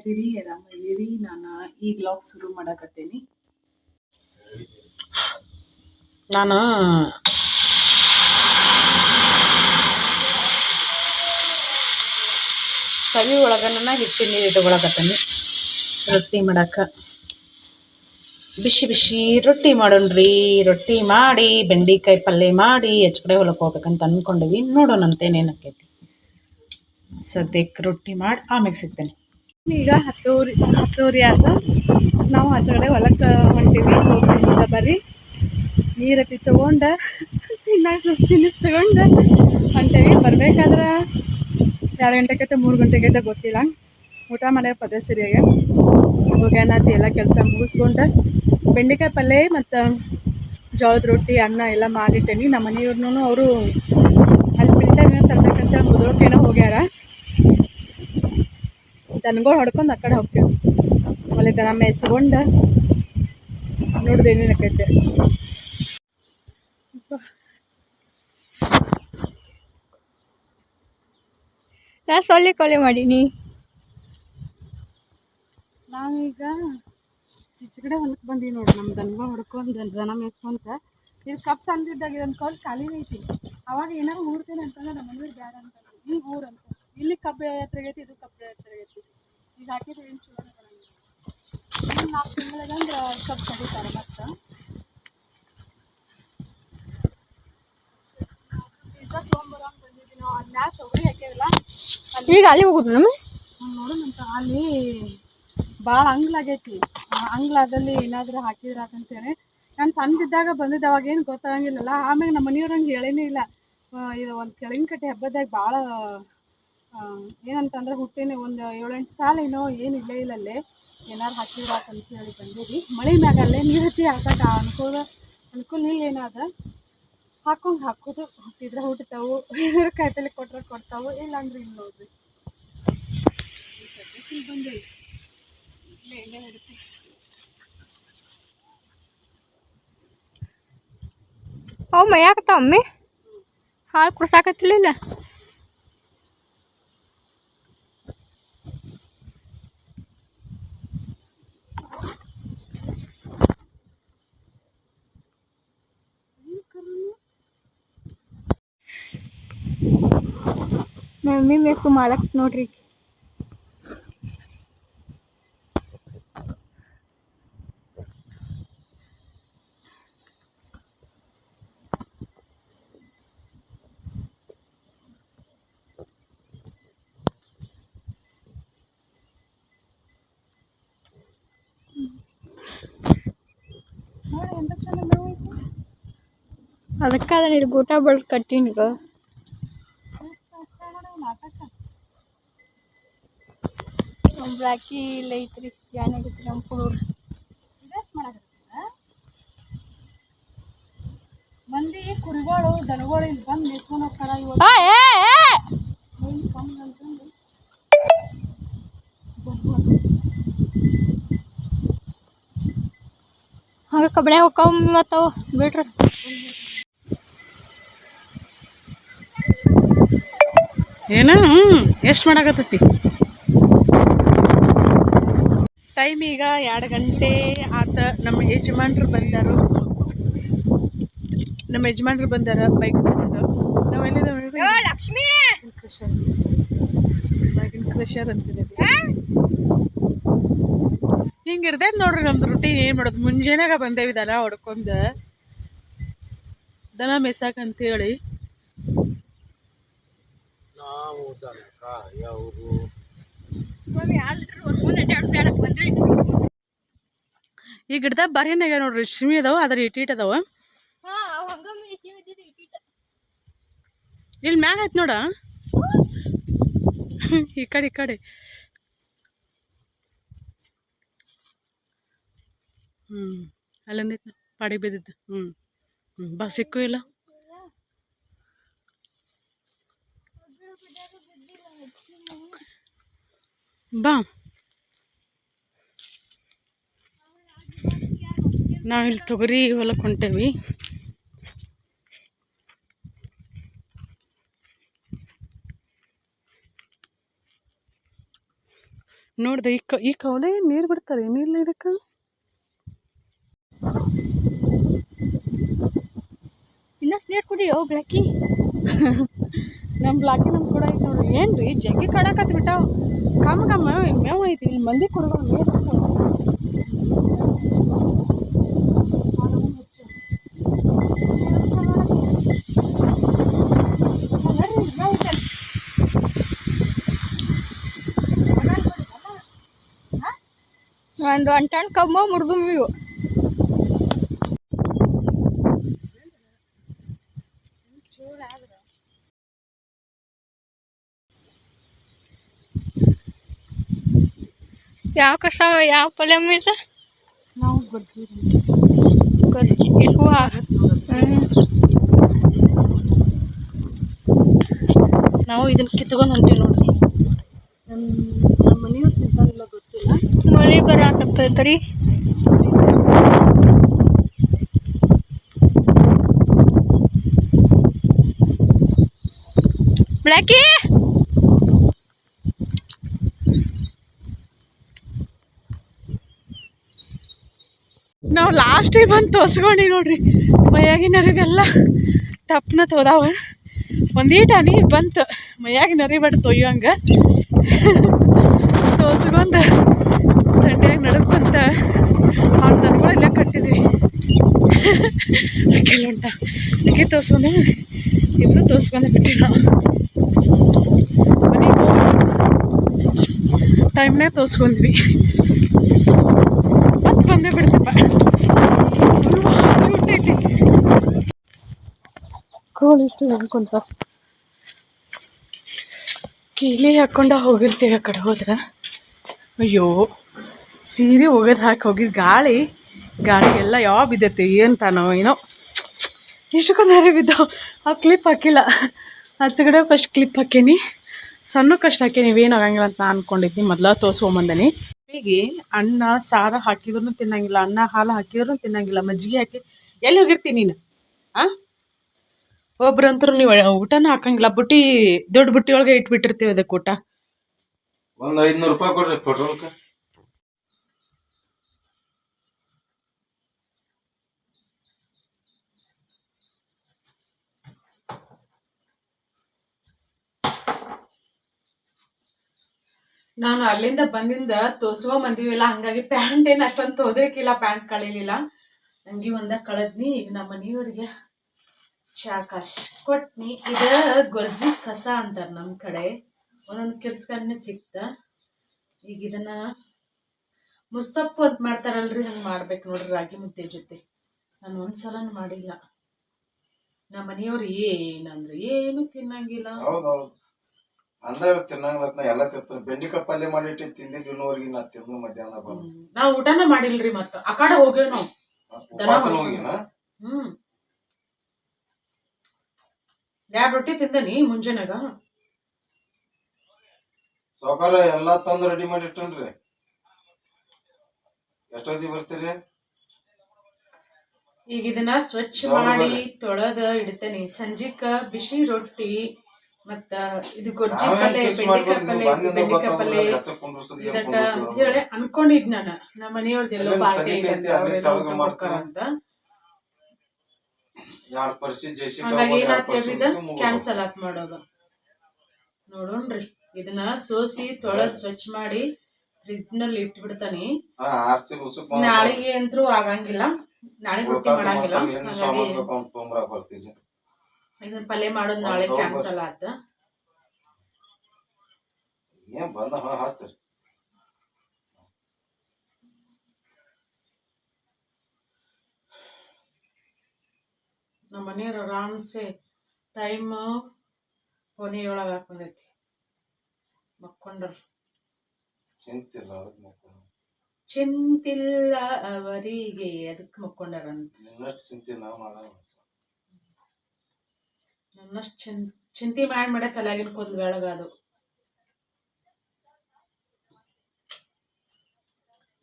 ಹೆಂಗದಿರಿ ಆರಾಮದಿರಿ ನಾನು ಈ ಬ್ಲಾಗ್ ಶುರು ಮಾಡಕತ್ತೀನಿ. ನಾನು ತವಿ ಒಳಗನ ಹಿಟ್ಟಿನ ಇಟ್ಕೊಳಕತ್ತೀನಿ ರೊಟ್ಟಿ ಮಾಡಕ್ಕೆ ಬಿಸಿ ಬಿಸಿ ರೊಟ್ಟಿ ಮಾಡೋಣ್ರಿ. ರೊಟ್ಟಿ ಮಾಡಿ, ಬೆಂಡೆಕಾಯಿ ಪಲ್ಯ ಮಾಡಿ ಕಡೆ ಹೊಲಕ್ಕೆ ಹೋಗ್ಬೇಕಂತ ಅಂದ್ಕೊಂಡಿವಿ ನೋಡೋಣಂತೇನೇನಕ್ಕೈತಿ ಸದ್ಯಕ್ಕೆ ರೊಟ್ಟಿ ಮಾಡಿ ಆಮೇಲೆ ಸಿಗ್ತೇನೆ. ಈಗ ಹತ್ತೂರಿ ಹತ್ತೂರಿ ಆತ ನಾವು ಆಚೆ ಹೊಲಕ್ಕೆ ಹೊಂಟೀವಿ ಹೋಗ್ತೀವಿ ಬರ್ರಿ. ನೀರತಿ ತೊಗೊಂಡ ತಿನ್ನಾಗ ಸ್ವಲ್ಪ ತಿನ್ನಿಸ್ ತಗೊಂಡ ಹೊಂಟೇವಿ. ಬರಬೇಕಾದ್ರೆ ಎರಡು ಗಂಟೆಗೈತೆ, ಮೂರು ಗಂಟೆಗೈತ ಗೊತ್ತಿಲ್ಲ. ಊಟ ಮಾಡೋ ಪದೇ ಸರಿಯಾಗ ಹೋಗ್ಯಾನತಿ ಎಲ್ಲ ಕೆಲಸ ಮುಗಿಸ್ಕೊಂಡು. ಬೆಂಡೆಕಾಯಿ ಪಲ್ಯ ಮತ್ತು ಜೋಳದ ರೊಟ್ಟಿ, ಅನ್ನ ಎಲ್ಲ ಮಾಡಿಟ್ಟೇನಿ. ನಮ್ಮ ಮನೆಯವ್ರನ್ನೂ ಅವರು ಅಲ್ಲಿ ಫಿಲ್ಟರ್ ತರಬೇಕಂತ ಮುದ್ರೋಕೇನೋ ಹೋಗ್ಯಾರ. ದನಗಳು ಹೊಡ್ಕೊಂಡು ಆ ಕಡೆ ಹೋಗ್ತೀವಿ. ಆಮೇಲೆ ದನ ಮೇಯಿಸ್ಕೊಂಡು ನೋಡಿದ ಏನೇನು ಆಕೈತೆ. ನಾ ಸೊಳ್ಳೆ ಕೊಲೆ ಮಾಡೀನಿ. ನಾವೀಗ ಈಚೆಗಡೆ ಹೊಲಕ್ಕೆ ಬಂದೀವಿ ನೋಡಿ ನಮ್ಮ ದನಗಳು ಹೊಡ್ಕೊಂಡು ದನ ಮೇಯಿಸ್ಕೊಂತ. ಇದು ಕಪ್ ಸಂದಿದ್ದಾಗ ಇದೊಂದು ಕಾಲು ಖಾಲಿ ಐತಿ. ಅವಾಗ ಏನಾರು ಊರ್ತೇನೆ ಅಂತಂದ್ರೆ ನಮ್ಮ ಮನೆಯವ್ರು ಬೇಡ ಅಂತ. ಈಗ ಊರಂತ ಅಂತ. ಇಲ್ಲಿ ಕಬ್ಬು ಎತ್ತರಾಗೈತಿ ಇದು ಕಬ್ಬು ಎತ್ತರಗೈತಿ ಈಗ ಹಾಕಿದ್ರೆ ಏನು ಚಲೋ ನಾಲ್ಕು ತಿಂಗಳಿಗಂದ್ರೆ ಸ್ವಲ್ಪ ಕಡಿತಾರೆ ಮತ್ತೆ. ಈಗ ಅಲ್ಲಿ ಹೋಗುದು ನಮ್ಮ ನೋಡೋಣ ಅಲ್ಲಿ ಭಾಳ ಅಂಗ್ಲಾಗೈತಿ ಅಂಗ್ಲಾದಲ್ಲಿ ಏನಾದರೂ ಹಾಕಿದ್ರ ಅಂತೇಳಿ ನಾನು ಸಣ್ಣದಿದ್ದಾಗ ಬಂದಿದ್ದೆ ಅವಾಗ ಏನು ಗೊತ್ತಾಗಂಗಿಲ್ಲಲ್ಲ. ಆಮೇಲೆ ನಮ್ಮ ಮನೆಯವ್ರಂಗೆ ಹೇಳೇನೇ ಇಲ್ಲ. ಇದು ಒಂದು ಕೆಳಗಿನ ಕಟ್ಟೆ ಹಬ್ಬದಾಗ ಭಾಳ ಏನಂತಂದ್ರೆ ಹುಟ್ಟಿನ ಒಂದು ಏಳೆಂಟು ಸಾಲ ಏನೋ ಏನು ಇಲ್ಲೇ ಇಲ್ಲ ಅಲ್ಲೇ ಏನಾರು ಹಾಕಿದ್ರ ಅಂತ ಹೇಳಿ ಬಂದಿರಿ ಮಳೆ ಮ್ಯಾಗ ಅಲ್ಲೇ ನೀರು ಹತ್ತಿ ಹಾಕಕ್ಕೆ ಅನುಕೂಲ ಅನುಕೂಲ ಇಲ್ಲ ಏನಾದ ಹಾಕೊಂಡು ಹಾಕೋದು ಹುಟ್ಟಿದ್ರೆ ಹುಟ್ಟತಾವು ಕಾಯಿಪಲ್ಲೆ ಕೊಟ್ರೆ ಕೊಡ್ತಾವು ಇಲ್ಲ ಅಂದ್ರೆ ಇಲ್ಲ ನೋಡ್ರಿ. ಇಲ್ಲಿ ಮೈ ಇಲ್ಲೇ ಇಲ್ಲೇ ಹಿಡಿತು ಅವು ಒಮ್ಮೆ ಹಾಲು ಕುಡ್ಸಾಕತ್ತಿಲ್ಲ ಮಮ್ಮಿ ಬೇಕು ಮಾಡಕ್ ನೋಡ್ರಿ ನೋಡಿ ಎಂತ ಚಲೋ ಮೇವು ಐತಿ ಅದಕ್ಕೆ ಅದನ್ನ ಇಲ್ಲಿ ಗೂಟ ಬಳ್ದು ಕಟ್ಟೀನಿ ಈಗ ನಾಟಕ ನಮ್ಮ ಬ್ಲಾಕಿ ಇಲ್ಲ ಐತ್ರಿ ಜಾನ್ ಆಗೈತ್ರಿ ನಮ್ಮ ಹುಡುಗ್ರು. ಮಂದಿ ಕುರಿಗಳು ದನಗಳು ಇಲ್ಲಿ ಬಂದು ನಿಂತ್ಕೊಂಡು ಹೋಗ್ತಾರ ಹಂಗ ಕಬ್ಬಳೆ ಹೋಗ್ತಾವ ಮತ್ತವ ಬಿಡ್ರಿ. ಏನ ಹ್ಞೂ ಎಷ್ಟು ಮಾಡಾಕತ್ತೈತಿ? ಟೈಮ್ ಈಗ ಎರಡು ಗಂಟೆ ಆತ ನಮ್ಮ ಯಜಮಾನ್ರು ಬಂದರು. ನಮ್ಮ ಯಜಮಾನ್ರು ಬಂದಾರ ಬೈಕ್ ತಗೊಂಡು. ನಾವೆಲ್ಲಿದ್ದೇವೆ ಲಕ್ಷ್ಮಿ! ಕ್ರಷರ್ ಬಾಗಿನ ಕ್ರಷರ್ ಅಂತಿದ್ದೀವಿ ಹಿಂಗೆ ಇರ್ತೈತೆ ನೋಡ್ರಿ ನಮ್ದು ರೊಟ್ಟಿ ಏನು ಮಾಡೋದು. ಮುಂಜಾನೆಗ ಬಂದೇವಿ ದನ ಹೊಡ್ಕೊಂಡು ದನ ಮೇಸಾಕ ಅಂತೇಳಿ ಈ ಗಿಡದಾಗ ಬರೀನಾಗ ನೋಡ್ರಿ ಶಿಮಿ ಅದಾವ ಅದ್ರ ಇಟ್ ಇಟ್ ಅದಾವ ಇಲ್ಲಿ ಮ್ಯಾಗ ಐತ್ ನೋಡ. ಈ ಕಡೆ ಈ ಕಡೆ. ಹ್ಞೂ ಅಲ್ಲಿಂದ ಪಾಡಿ ಬಿದ್ದಿದ್ದು. ಹ್ಞೂ ಹ್ಞೂ ಬಸ್ ಸಿಕ್ಕೂ ಇಲ್ಲ. ಬಾ. ನಾವಿಲ್ಲಿ ತೊಗರಿ ಹೊಲಕ್ಕೆ ಹೊಂಟೇವಿ ನೋಡಿದೆ ಈ ಕ ಈ ಕವಲೆ ನೀರು ಬಿಡ್ತಾರೆ? ಏನಿಲ್ಲ ಇದಕ್ಕೆ? ಇನ್ನಷ್ಟು ನೀರು ಕುಡಿಯೋ ಬ್ಲಾಕಿ ನಮ್ಮ ಬ್ಲಾಕಿ ನಮ್ಮ ಕೂಡ ಐತೆ ನೋಡ್ರಿ. ಏನು ರೀ ಜಗ್ಗಿ ಕಾಡಕತ್ ಬಿಟ್ಟಾವ ಕಮ್ಮ ಕಮ್ಮ ಮೇವು ಐತಿ ಇಲ್ಲಿ ಮಂದಿ ಕೊಡುವ ನೀರು ಒಂದು ಒಂದು ಟನ್ ಕಬ್ಬ ಮುರಿದು ಇವು ಯಾವ ಕಸ ಯಾವ ಪಲ್ಯ ಮೀರ ನಾವು ಗೊಜ್ಜಿ ಗೊಜ್ಜಿ ಹೂವ ಹ್ಞೂ ನಾವು ಇದನ್ನ ಕಿತ್ಕೊಂಡು ಹೊಂಟೀವಿ ನೋಡ್ರಿ ನಮ್ಮ ನಮ್ಮ ಮನೆಯವ್ರು ತಿಂತಾರಿಲ್ಲ ಗೊತ್ತಿಲ್ಲ ಮಳೆ ಬರಾಕತ್ತೈತ್ರಿ ಬ್ಲಾಕಿ ನಾವು ಲಾಸ್ಟಿಗೆ ಬಂದು ತೋಸ್ಕೊಂಡು ನೋಡ್ರಿ. ಮೈಯಾಗಿನರಿಗೆಲ್ಲ ತಪ್ಪನ ತೋದಾವ. ಒಂದೀಟ ನೀ ಬಂತು ಮೈಯಾಗಿನ ನರಿಬೇಡ ತೊಯ್ಯಂಗೆ ತೋರ್ಸ್ಕೊಂಡು ಥಂಡಿಯಾಗಿ ನಡಕ್ಕಂತ ಅವ್ನ ದನಗಳೆಲ್ಲ ಕಟ್ಟಿದ್ವಿ. ಉಂಟ. ಅಕ್ಕಿ ತೋರ್ಸ್ಕೊಂಡು ಇಬ್ಬರು ತೋರ್ಸ್ಕೊಂಡು ಬಿಟ್ಟಿವಿ ನಾವು. ಮನೆಗೆ ಟೈಮ್ನಾಗ ತೋರ್ಸ್ಕೊಂಡ್ವಿ. ಮತ್ತೆ ಬಂದೇ ಬಿಡ್ತಪ್ಪ ಇಷ್ಟು ಅನ್ಕೊಂತ ಕೀಲಿ ಹಾಕ್ಕೊಂಡ ಹೋಗಿರ್ತೀವಿ ಆ ಕಡೆ ಹೋದ್ರೆ. ಅಯ್ಯೋ, ಸೀರೆ ಹೋಗೋದು ಹಾಕಿ ಹೋಗಿದ್ ಗಾಳಿ, ಗಾಳಿಗೆಲ್ಲ ಯಾವ ಬಿದ್ದೈತಿ ಏನಂತಾನೋ ಏನೋ. ಇಷ್ಟಕ್ಕೊಂದು ಹರಿ ಬಿದ್ದಾವೆ ಆ ಕ್ಲಿಪ್ ಹಾಕಿಲ್ಲ. ಆಚೆಗಡೆ ಫಸ್ಟ್ ಕ್ಲಿಪ್ ಹಾಕೀನಿ. ಸಣ್ಣ ಕಷ್ಟ ಹಾಕಿ ನೀವೇನು ಆಗಂಗಿಲ್ಲ ಅಂತ ನಾನು ಮೊದಲ ಮೊದ್ಲ ತೋರ್ಸ್ಕೊಂಬಂದನಿ. ಹೀಗೆ ಅನ್ನ, ಸಾರು ಹಾಕಿದ್ರು ತಿನ್ನಂಗಿಲ್ಲ, ಅನ್ನ ಹಾಲು ಹಾಕಿದ್ರು ತಿನ್ನಂಗಿಲ್ಲ. ಮಜ್ಜಿಗೆ ಹಾಕಿ ಎಲ್ಲಿ ಹೋಗಿರ್ತೀನಿ ನೀನು? ಆ? ಒಬ್ರಂತರು ನೀವು ಊಟನ ಹಾಕಂಗಿಲ್ಲ ಬುಟ್ಟಿ ದೊಡ್ಡ ಬುಟ್ಟಿ ಒಳಗೆ ಇಟ್ಬಿಟ್ಟಿರ್ತೀವಿ ಅದಕ್ಕೆ ಊಟ. ಒಂದ್ ಐದ್ನೂರು ರೂಪಾಯಿ ಕೊಡ್ರಿ ಪೆಟ್ರೋಲ್ಕ ನಾನು ಅಲ್ಲಿಂದ ಬಂದಿಂದ ತೋರ್ಸೋ ಬಂದಿವಿಲ್ಲ ಹಂಗಾಗಿ ಪ್ಯಾಂಟ್ ಏನು ಅಷ್ಟೊಂದು ತೋದಕ್ಕಿಲ್ಲ ಪ್ಯಾಂಟ್ ಕಳೀಲಿಲ್ಲ. ಅಂಗಿ ಒಂದ ಕಳದ್ನಿ ಈಗ ನಮ್ಮ ಮನೆಯವ್ರಿಗೆ. ಚಾ ಕಾಶ್ ಕೊಟ್ನಿ ಇದು ಗೊರ್ಜಿ ಕಸ ಅಂತಾರೆ ನಮ್ಮ ಕಡೆ. ಒಂದೊಂದು ಕಿರ್ಸ್ಕಣ್ಣು ಸಿಕ್ತ. ಈಗ ಇದನ್ನ ಮುಸ್ತಪ್ಪು ಅಂತ ಮಾಡ್ತಾರಲ್ರಿ ಹಂಗೆ ಮಾಡ್ಬೇಕು ನೋಡ್ರಿ ರಾಗಿ ಮುದ್ದೆ ಜೊತೆ. ನಾನು ಒಂದ್ಸಲನೂ ಮಾಡಿಲ್ಲ. ನಮ್ಮ ಮನೆಯವ್ರು ಏನಂದ್ರೆ ಏನು ತಿನ್ನಂಗಿಲ್ಲ. ತಿನ್ನಂಗಿಲ್ಲ ಎಲ್ಲ ಬೆಂಡಿಕಾಯಿ ಪಲ್ಯ ಮಾಡಿಟ್ಟು ತಿಂದಿದ್ದು ಇನ್ನೂವರೆಗೆ ನಾ ತಿಂದು ಮಧ್ಯಾಹ್ನ ಬಂದು. ನಾವು ಊಟನ ಮಾಡಿಲ್ರಿ ಮತ್ತ. ಆ ಕಡೆ ಹೋಗೇವ್ ನಾವು. ಹ್ಮ್. ಎರಡು ರೊಟ್ಟಿ ತಿಂದನಿ ಮುಂಜಾನಾಗ. ಸಾವುಕಾರ ಎಲ್ಲ ತಂದು ರೆಡಿ ಮಾಡಿ ಇಟ್ಟನ್ರಿ. ಎಷ್ಟೊತ್ತಿ ಬರ್ತೀರಿ? ಈಗ ಇದನ್ನ ಸ್ವಚ್ಛ ಮಾಡಿ? ತೊಳೆದ ಇಡ್ತೇನೆ. ಸಂಜಿಕ ಬಿಸಿ ರೊಟ್ಟಿ ಮತ್ತ ಇದು ಗೊಜ್ಜಿ ಪಲ್ಲೆ ಬೆಂಡಿಕಾಯಿ ಪಲ್ಲೆ ಅನ್ಕೊಂಡಿದ್ ನಾನು. ನಮ್ಮ ಮನೆಯವ್ರದ್ದೆಲ್ಲೋ ಎಲ್ಲ ಪಾರ್ಟಿ ಅಂತ ಎರಡ್ ಪರಿಸಿ ಜೇಸಿ ಹಂಗಾಗಿ ಏನಾತ್ ಕ್ಯಾನ್ಸಲ್ ಆತ್ ಮಾಡೋದು. ನೋಡೋಣ್ರಿ. ಇದನ್ನ ಸೋಸಿ ತೊಳೆದ್ ಸ್ವಚ್ಛ ಮಾಡಿ ಫ್ರಿಜ್ನಲ್ಲಿ ಇಟ್ಟು ಬಿಡ್ತಾನೆ ನಾಳೆಗೆ ಅಂತೂ ಆಗಂಗಿಲ್ಲ. ನಾಳೆ ರೊಟ್ಟಿ ಮಾಡಂಗಿಲ್ಲ. ಇದನ್ನ ಪಲ್ಯ ಮಾಡೋದು ನಾಳೆ ಕ್ಯಾನ್ಸಲ್ ಆತ. ಏನ್ ಬಂದ ಹಾ ಹಚ್ಚ್ರಿ ನಮ್ಮ ಮನೆಯವ್ರು ಆರಾಮ್ಸೆ ಟೈಮ್ ಕೊನೆಯೊಳಗೆ ಹಾಕೊಂಡೈತಿ. ಮಕ್ಕೊಂಡ್ರ ಚಿಂತಿಲ್ಲ ಅದಕ್ಕೆ ಮಕ್ಕೊಂಡು ಚಿಂತಿಲ್ಲ ಅವರಿಗೆ ಅದಕ್ಕೆ ಮಕ್ಕೊಂಡಾರಂತ ನಿನ್ನಷ್ಟು ಚಿಂತೆ ನಾವು ಮಾಡೋಣ ನನ್ನಷ್ಟು ಚಿನ್ ಚಿಂತೆ ಮಾಡಿ ಮಾಡ ತಲೆಯಾಗಿನ ಬೆಳಗ ಬೆಳಗದು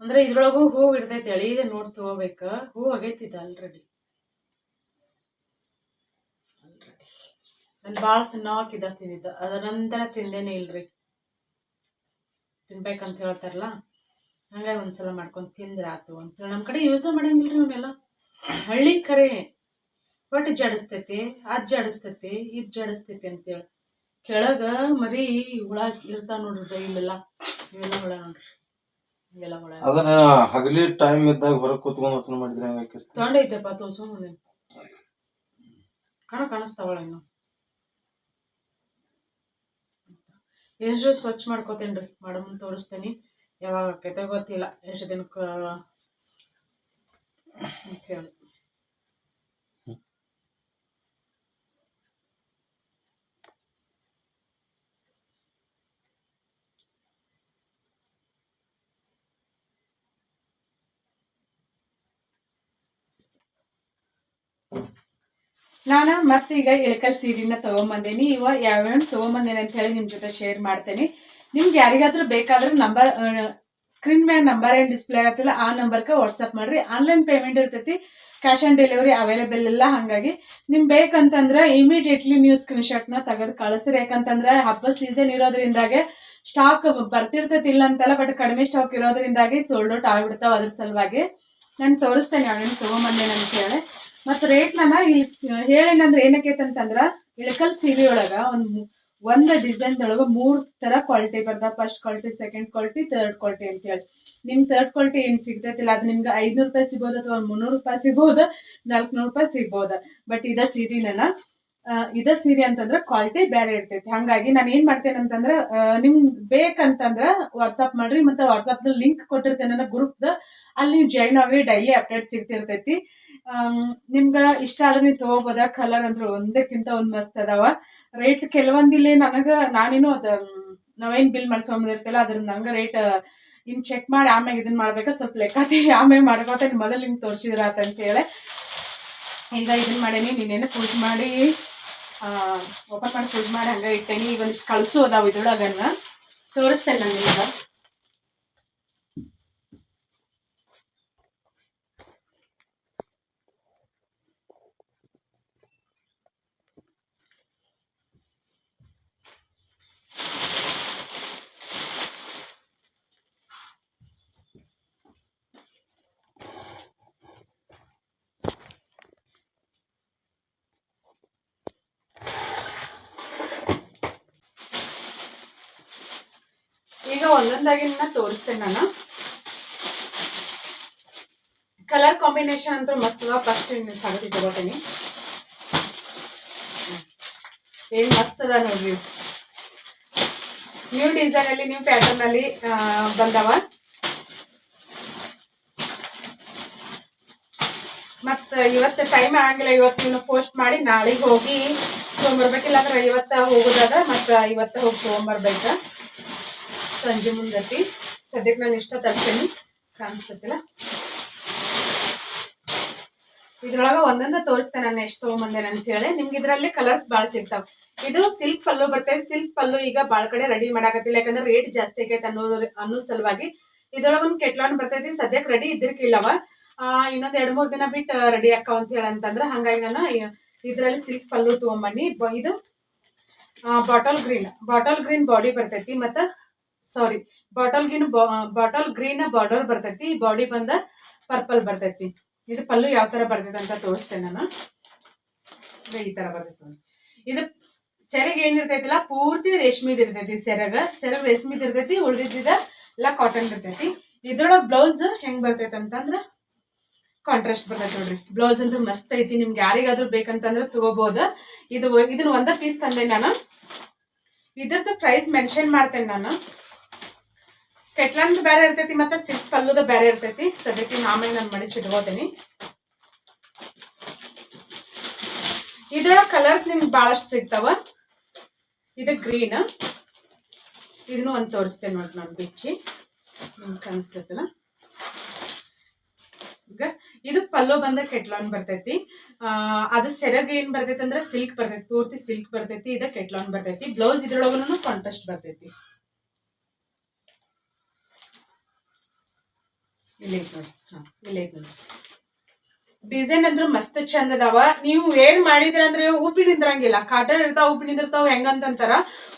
ಅಂದ್ರೆ ಇದ್ರೊಳಗೂ ಹೂ ಇರ್ತೈತಿ ಎಳೀದೆ ನೋಡಿ ತಗೋಬೇಕು. ಹೂ ಆಗೈತಿ ಇದು ಆಲ್ರೆಡಿ ನಾನು ಭಾಳ ತಿನ್ನೋಕಿದ್ದ ತಿಂದಿದ್ದ ಅದರ ನಂತರ ತಿಂದೇನೆ ಇಲ್ರಿ. ತಿನ್ಬೇಕಂತ ಹೇಳ್ತಾರಲ್ಲ ಹಂಗಾಗಿ ಒಂದ್ಸಲ ಮಾಡ್ಕೊಂಡು ತಿಂದ್ರೆ ಆತು ಅಂತೇಳಿ ನಮ್ಮ ಕಡೆ ಯೂಸ ಮಾಡಂಗಿಲ್ಲ ರೀ ಇವನ್ನೆಲ್ಲ ಹಳ್ಳಿ ಕರೆ. ಒಟ್ಟು ಜಡಿಸ್ತೈತಿ ಅದು ಜಡಿಸ್ತೈತಿ ಇದು ಜಡಿಸ್ತೈತಿ ಅಂತೇಳಿ ಕೆಳಗ ಮರಿ ಹುಳ ಇರ್ತಾವ ನೋಡ್ರಿ ಇಲ್ಲೆಲ್ಲ ಇವೆಲ್ಲ ಹುಳ ನೋಡ್ರಿ. ಇವೆಲ್ಲ ಹುಳ. ಅದನ್ನ ಹಗಲಿ ಟೈಮ್ ಇದ್ದಾಗ ಹೊರಗೆ ಕೂತ್ಕೊಂಡು ವಾಸನೆ ಮಾಡಿದ್ರೆ ಹೆಂಗಾಕಿರ್ತ ತೊಗೊಂಡೈತಪ್ಪ ತೋರ್ಸ್ಕೊಂಡ್ ಕಾಣ ಕಾಣಿಸ್ತಾವಳ ಇನ್ನು ಎಷ್ಟು ಸ್ವಚ್ಛ ಮಾಡ್ಕೋತೇನೆ ರೀ ಮಾಡೋ ಮುಂದೆ ತೋರಿಸ್ತೇನೆ ಯಾವಾಗ ಆಕೈತೆ ಗೊತ್ತಿಲ್ಲ ಎಷ್ಟು ದಿನಕ್ಕೆ ಅಂತ ಹೇಳಿ ನಾನು ಮತ್ತೆ ಈಗ ಇಳಕಲ್ ಸೀರೆನ ತೊಗೊಂಬಂದೇನಿ. ಇವಾಗ ಯಾವ್ಯಾವ ತೊಗೊಂಬಂದೇನೆ ಅಂತ ಹೇಳಿ ನಿಮ್ಮ ಜೊತೆ ಶೇರ್ ಮಾಡ್ತೇನೆ. ನಿಮ್ಗೆ ಯಾರಿಗಾದ್ರೂ ಬೇಕಾದರೂ ನಂಬರ್ ಸ್ಕ್ರೀನ್ ಮೇಲೆ ನಂಬರ್ ಏನು ಡಿಸ್ಪ್ಲೇ ಆಗತ್ತಿಲ್ಲ, ಆ ನಂಬರ್ಗೆ ವಾಟ್ಸಪ್ ಮಾಡ್ರಿ. ಆನ್ಲೈನ್ ಪೇಮೆಂಟ್ ಇರ್ತೈತಿ. ಕ್ಯಾಶ್ ಆನ್ ಡೆಲಿವರಿ ಅವೈಲೇಬಲ್ ಇಲ್ಲ, ಹಾಗಾಗಿ ನಿಮ್ಗೆ ಬೇಕಂತಂದ್ರೆ ಇಮಿಡಿಯೇಟ್ಲಿ ನೀವು ಸ್ಕ್ರೀನ್ಶಾಟ್ನ ತೆಗೆದು ಕಳಿಸ್ರಿ. ಯಾಕಂತಂದ್ರೆ ಹಬ್ಬ ಸೀಸನ್ ಇರೋದ್ರಿಂದಾಗೆ ಸ್ಟಾಕ್ ಬರ್ತಿರ್ತೈತಿ ಇಲ್ಲ ಅಂತಲ್ಲ ಬಟ್ ಕಡಿಮೆ ಸ್ಟಾಕ್ ಇರೋದ್ರಿಂದಾಗಿ ಸೋಲ್ಡ್ ಔಟ್ ಆಗ್ಬಿಡ್ತಾವ ಅದ್ರ ಸಲುವಾಗಿ. ನಾನು ತೋರಿಸ್ತೇನೆ ಯಾವ್ಯಾವ ತೊಗೊಂಬಂದೇನೆ ಅಂತ ಹೇಳಿ ಮತ್ತು ರೇಟ್ ನಾನು ಇಲ್ಲಿ ಹೇಳೇನಂದ್ರೆ ಏನಕ್ಕೆ ಅಂತಂದ್ರೆ ಇಳಕಲ್ ಸೀರೆ ಒಳಗ ಒಂದು ಒಂದು ಡಿಸೈನ್ದೊಳಗೆ ಮೂರು ಥರ ಕ್ವಾಲಿಟಿ ಬರ್ದ first quality second quality third quality ಅಂತ ಹೇಳಿ ನಿಮ್ಗೆ ಥರ್ಡ್ ಕ್ವಾಲಿಟಿ ಏನು ಸಿಗ್ತೈತಿಲ್ಲ, ಅದು ನಿಮ್ಗೆ ಐದುನೂರು ರೂಪಾಯಿ ಸಿಗ್ಬೋದು ಅಥವಾ ಮುನ್ನೂರು ರೂಪಾಯಿ ಸಿಗ್ಬೋದು, ನಾಲ್ಕುನೂರು ರೂಪಾಯಿ ಸಿಗ್ಬೋದು. ಬಟ್ ಇದ ಸೀರೆನ ಇದ ಸೀರೆ ಅಂತಂದ್ರೆ ಕ್ವಾಲಿಟಿ ಬೇರೆ ಇರ್ತೈತಿ. ಹಾಗಾಗಿ ನಾನು ಏನು ಮಾಡ್ತೇನೆ ಅಂತಂದ್ರೆ ನಿಮ್ಗೆ ಬೇಕಂತಂದ್ರೆ ವಾಟ್ಸಪ್ ಮಾಡ್ರಿ, ಮತ್ತು ವಾಟ್ಸಪ್ದ ಲಿಂಕ್ ಕೊಟ್ಟಿರ್ತೇನೆ ನನ್ನ ಗ್ರೂಪ್ದ ಅಲ್ಲಿ ನೀವು ಜಾಯ್ನ್ ಆಗ್ರಿ ಡೈಲಿ ಅಪ್ಡೇಟ್ ಸಿಗ್ತಿರ್ತೈತಿ. ನಿಮ್ಗೆ ಇಷ್ಟ ಆದ್ರೆ ನೀವು ತಗೋಬೋದ? ಕಲರ್ ಅಂದ್ರೆ ಒಂದಕ್ಕಿಂತ ಒಂದು ಮಸ್ತ್ ಅದಾವ. ರೇಟ್ ಕೆಲವೊಂದಿಲ್ಲಿ ನನಗೆ ನಾನೇನು ಅದ ನಾವೇನು ಬಿಲ್ ಮಾಡಿಸ್ಕೊಂಬಂದಿರ್ತಲ್ಲ, ಅದ್ರ ನಂಗೆ ರೇಟ್ ಇನ್ನು ಚೆಕ್ ಮಾಡಿ ಆಮೇಲೆ ಇದನ್ನ ಮಾಡ್ಬೇಕು? ಸ್ವಲ್ಪ ಲೆಕ್ಕಾತಿ ಆಮೇಲೆ ಮಾಡ್ಕೋತ ಮೊದಲು ನಿಮ್ಗೆ ತೋರಿಸಿದ್ರ ಅಂತೇಳಿ ಈಗ ಇದನ್ನ ಮಾಡೇನಿ, ನೀನೇನು ಪೂಜೆ ಮಾಡಿ ಓಪನ್ ಮಾಡಿ ಪೂಜೆ ಮಾಡಿ ಹಂಗೆ ಇಟ್ಟೇನಿ. ಈಗ ಒಂದಿಷ್ಟು ಕಳ್ಸು ಅದಾವ ಇದ್ರೊಳಗನ್ನ ತೋರಿಸ್ತೇನೆ ನಾನು ಈಗ ಈಗ ಒಂದೊಂದಾಗಿ ತೋರಿಸ್ತೇನೆ ನಾನು. ಕಲರ್ ಕಾಂಬಿನೇಷನ್ ಅಂತ ಮಸ್ತ್ ಫಸ್ಟ್ ಸಾಗತಿ ತಗೋತೀನಿ ಏನ್ ಮಸ್ತ್ ಅದ ನೋಡ್ರಿ. ನ್ಯೂ ಡಿಸೈನ್ ಅಲ್ಲಿ ನ್ಯೂ ಪ್ಯಾಟರ್ನ್ ಅಲ್ಲಿ ಬಂದವ. ಮತ್ತ ಇವತ್ತು ಟೈಮ್ ಆಗಿಲ್ಲ ಇವತ್ತು ಪೋಸ್ಟ್ ಮಾಡಿ ನಾಳೆಗೆ ಹೋಗಿ ತೊಗೊಂಬರ್ಬೇಕಿಲ್ಲ ಅಂದ್ರೆ ಇವತ್ತ ಹೋಗೋದಾದ. ಮತ್ತ ಇವತ್ತ ಹೋಗಿ ತೊಗೊಂಬರ್ಬೇಕ ಸಂಜೆ ಮುಂದತಿ. ಸದ್ಯಕ್ಕೆ ನಾನು ಇಷ್ಟ ತರ್ತೀನಿ. ಕಾಣಿಸ್ತತಿಲ್ಲ ಇದ್ರೊಳಗ ಒಂದೊಂದ ತೋರಿಸ್ತೇನೆ ನಾನು ಎಷ್ಟು ತೊಗೊಂಬಂದೇನೆ ಅಂತ ಹೇಳಿ. ನಿಮ್ಗೆ ಇದರಲ್ಲಿ ಕಲರ್ಸ್ ಭಾಳ ಸಿಗ್ತಾವ. ಇದು ಸಿಲ್ಕ್ ಪಲ್ಲು ಬರ್ತದೆ ಸಿಲ್ಕ್ ಪಲ್ಲು ಈಗ ಭಾಳ ಕಡೆ ರೆಡಿ ಮಾಡಾಕತ್ತಿಲ್ಲ ಯಾಕಂದ್ರೆ ರೇಟ್ ಜಾಸ್ತಿ ಆಗೈತೆ ಅನ್ನೋ ಅನ್ನೋ ಸಲುವಾಗಿ. ಇದ್ರೊಳಗೊಂದು ಕೆಟ್ಲಾನ್ ಬರ್ತೈತಿ. ಸದ್ಯಕ್ಕೆ ರೆಡಿ ಇದ್ದಿರ್ಕಿಲ್ಲವ. ಇನ್ನೊಂದು ಎರಡು ಮೂರು ದಿನ ಬಿಟ್ಟು ರೆಡಿ ಅಕ್ಕ ಅಂತ ಹೇಳಿ ಅಂತಂದ್ರೆ ಹಂಗಾಗಿ ನಾನು ಇದರಲ್ಲಿ ಸಿಲ್ಕ್ ಪಲ್ಲು ತೊಗೊಂಬನ್ನಿ. ಇದು bottle green bottle green body ಬರ್ತೈತಿ. ಮತ್ತು sari bottle green bottle green border ಬರ್ತೈತಿ. ಬಾಡಿ ಬಂದ ಪರ್ಪಲ್ ಬರ್ತೈತಿ. ಇದು ಪಲ್ಲು ಯಾವ ತರ ಬರ್ತೈತೆ ಅಂತ ತೋರಿಸ್ತೇನೆ ನಾನು. ಈ ತರ ಬರ್ತೈತೆ. ಇದು ಸೆರಗ್ ಏನಿರ್ತೈತಿಲ್ಲ, ಪೂರ್ತಿ ರೇಷ್ಮಿದ್ ಇರ್ತೈತಿ ಸೆರಗ. ಸೆರಗ್ ರೇಷ್ಮಿದ್ ಇರ್ತೈತಿ ಉಳಿದಿದ್ದ ಎಲ್ಲ ಕಾಟನ್ ಇರ್ತೈತಿ. ಇದ್ರೊಳಗೆ ಬ್ಲೌಸ್ ಹೆಂಗ್ ಬರ್ತೈತೆ ಅಂತಂದ್ರೆ ಕಾಂಟ್ರಾಸ್ಟ್ ಬರ್ತೈತೆ ನೋಡ್ರಿ. ಬ್ಲೌಸ್ ಅಂದ್ರೆ ಮಸ್ತ್ ಐತಿ. ನಿಮ್ಗೆ ಯಾರಿಗಾದ್ರೂ ಬೇಕಂತಂದ್ರೆ ತಗೋಬಹುದು ಇದು, ಇದನ್ನ ಒಂದ ಪೀಸ್ ತಂದೆ ನಾನು. ಇದ್ರದ್ದು ಪ್ರೈಸ್ ಮೆನ್ಷನ್ ಮಾಡ್ತೇನೆ ನಾನು. ಕೆಟ್ಲನ್ದು ಬೇರೆ ಇರ್ತೈತಿ ಮತ್ತೆ ಸಿಲ್ಕ್ ಕಲ್ಲುದ ಬೇರೆ ಇರ್ತೈತಿ. ಸದ್ಯಕ್ಕೆ ಆಮೇಲೆ ನಾನು ಮಡಿ ಇಟ್ಕೋತೀನಿ ಇದ್ರೊಳಗೆ ಕಲರ್ಸ್ ನಿಮ್ಗೆ ಭಾಳಷ್ಟು ಸಿಗ್ತಾವ. ಇದು ಗ್ರೀನ್ ಇದನ್ನು ಒಂದು ತೋರಿಸ್ತೇನೆ ನೋಡಿ ನಾನು ಬಿಚ್ಚಿ. ನಿಮ್ಗೆ ಕಾಣಿಸ್ತೈತಲ್ಲ ಇದು ಪಲ್ಲು ಬಂದ ಕೆಟ್ಲಾನ್ ಬರ್ತೈತಿ. ಅದು ಸೆರಗ್ ಏನ್ ಬರ್ತೈತಿ ಅಂದ್ರೆ ಸಿಲ್ಕ್ ಬರ್ತೈತಿ. ಪೂರ್ತಿ ಸಿಲ್ಕ್ ಬರ್ತೈತಿ, ಇದ ಕೆಟ್ಲಾನ್ ಬರ್ತೈತಿ. ಬ್ಲೌಸ್ ಇದ್ರೊಳಗನು ಕಾಂಟ್ರಾಸ್ಟ್ ಬರ್ತೈತಿ. ಹಾ ಡಿಸೈನ್ ಅಂದ್ರೆ ಮಸ್ತ್ ಚಂದ ಅದಾವ ನೀವು ಏನ್ ಮಾಡಿದ್ರ ಅಂದ್ರೆ ಉಪ್ಪಿ ನಿಂದ್ರಂಗಿಲ್ಲ. ಕಾಟನ್ ಇರ್ತಾವ, ಉಪ್ಪಿ ನಿಂದಿರ್ತಾವ, ಹೆಂಗಂತಂತಾರ.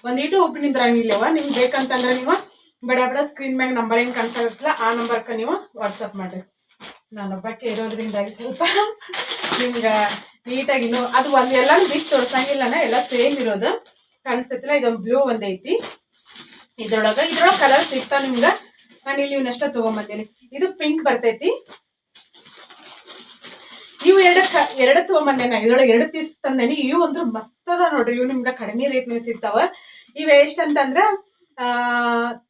ಒಂದೀಟು ಉಪ್ಪಿ ನಿಂದ್ರಂಗಿಲ್ಲವ. ನಿಮ್ಗೆ ಬೇಕಂತಂದ್ರೆ ನೀವು ಬಡ ಬಡ ಸ್ಕ್ರೀನ್ ಮ್ಯಾಗ ನಂಬರ್ ಏನು ಕಾಣಿಸಾಗತ್ತಲ್ಲ ಆ ನಂಬರ್ಗೆ ನೀವು ವಾಟ್ಸಪ್ ನಾನು ನಾನೊಬ್ಬಕ್ಕೆ ಇರೋದ್ರಿಂದಾಗಿ ಸ್ವಲ್ಪ ನಿಮ್ಗೆ ನೀಟಾಗಿ ಅದು ಒಂದು ಎಲ್ಲ ಬಿಟ್ಟು ತೋರ್ಸಂಗಿಲ್ಲನ, ಎಲ್ಲ ಸೇಮ್ ಇರೋದು. ಕಾಣಿಸ್ತೈತಿಲ್ಲ, ಇದೊಂದು ಬ್ಲೂ ಒಂದೈತಿ. ಇದ್ರೊಳಗೆ ಇದ್ರೊಳಗೆ ಕಲರ್ ಸಿಗ್ತಾವ ನಿಮ್ಗೆ. ನಾನು ಇಲ್ಲಿ ಇವನ್ನಷ್ಟ ತೊಗೊಂಬಂದೀನಿ. ಇದು ಪಿಂಕ್ ಬರ್ತೈತಿ. ಇವು ಎರಡು ಎರಡು ತೊಗೊಂಬಂದೆ ನಾ ಇದ್ರೊಳಗೆ ಎರಡು ಪೀಸ್ ತಂದೇನಿ. ಇವು ಒಂದು ಮಸ್ತ್ ಅದ ನೋಡ್ರಿ. ಇವು ನಿಮ್ಗೆ ಕಡಿಮೆ ರೇಟ್ ಸಿಗ್ತಾವ. ಇವು ಅಂತಂದ್ರ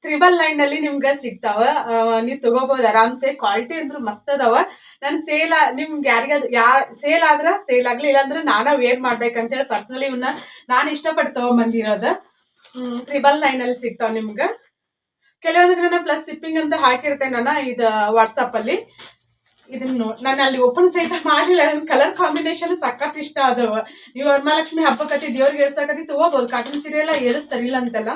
ತ್ರಿಬಲ್ ಲೈನ್ ನಿಮ್ಗೆ ಸಿಗ್ತಾವ. ನೀವು ತಗೋಬಹುದು ಆರಾಮ್ಸೆ ಕ್ವಾಲಿಟಿ ಅಂದ್ರೂ ಮಸ್ತ್ ಅದಾವ. ನನ್ ಸೇಲ್ ನಿಮ್ಗೆ ಯಾರಿಗಾದ್ ಯಾ ಸೇಲ್ ಆದ್ರ ಸೇಲ್ ಆಗ್ಲಿ ಇಲ್ಲಾಂದ್ರೆ ನಾನ ವೇರ್ ಮಾಡ್ಬೇಕಂತೇಳಿ ಪರ್ಸನಲಿ ಇವನ್ನ ನಾನು ಇಷ್ಟಪಟ್ಟು ಹ್ಮ್ ತ್ರಿಬಲ್ ಲೈನ್ ಅಲ್ಲಿ ಸಿಗ್ತಾವ ನಿಮ್ಗೆ. ಕೆಲವೊಂದು ಪ್ಲಸ್ ಸಿಪ್ಪಿಂಗ್ ಅಂತ ಹಾಕಿರ್ತೇನೆ ನಾನು ಇದು ವಾಟ್ಸಪ್ ಅಲ್ಲಿ. ಇದನ್ನ ನೋಡ್ ನಾನು ಅಲ್ಲಿ ಓಪನ್ ಸಹಿತ ಮಾಡಿಲ್ಲ. ನನ್ನ ಕಲರ್ ಕಾಂಬಿನೇಷನ್ ಸಖತ್ ಇಷ್ಟ ಅದು. ನೀವು ವರಮಹಾಲಕ್ಷ್ಮಿ ಹಬ್ಬಕ್ಕತಿ ದೇವ್ರಿಗೆ ಏರ್ಸಕತಿ ತಗೋಬಹುದು ಕಾಟನ್ ಸೀರೆ ಎಲ್ಲ ಏರಿಸ್ತಾರ, ಇಲ್ಲ ಅಂತೆಲ್ಲ.